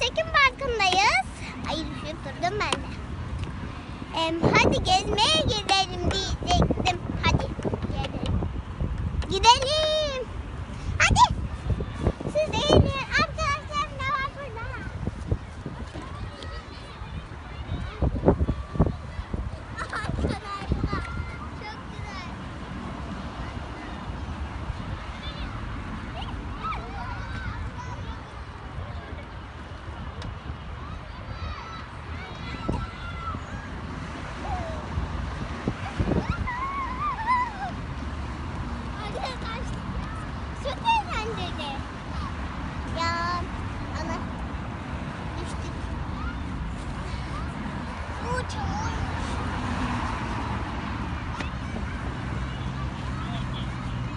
çekim parkındayız. Ay düşüp durdum ben de. Ee, hadi gezmeye gidelim diyecektim. Hadi gidelim. Gidelim.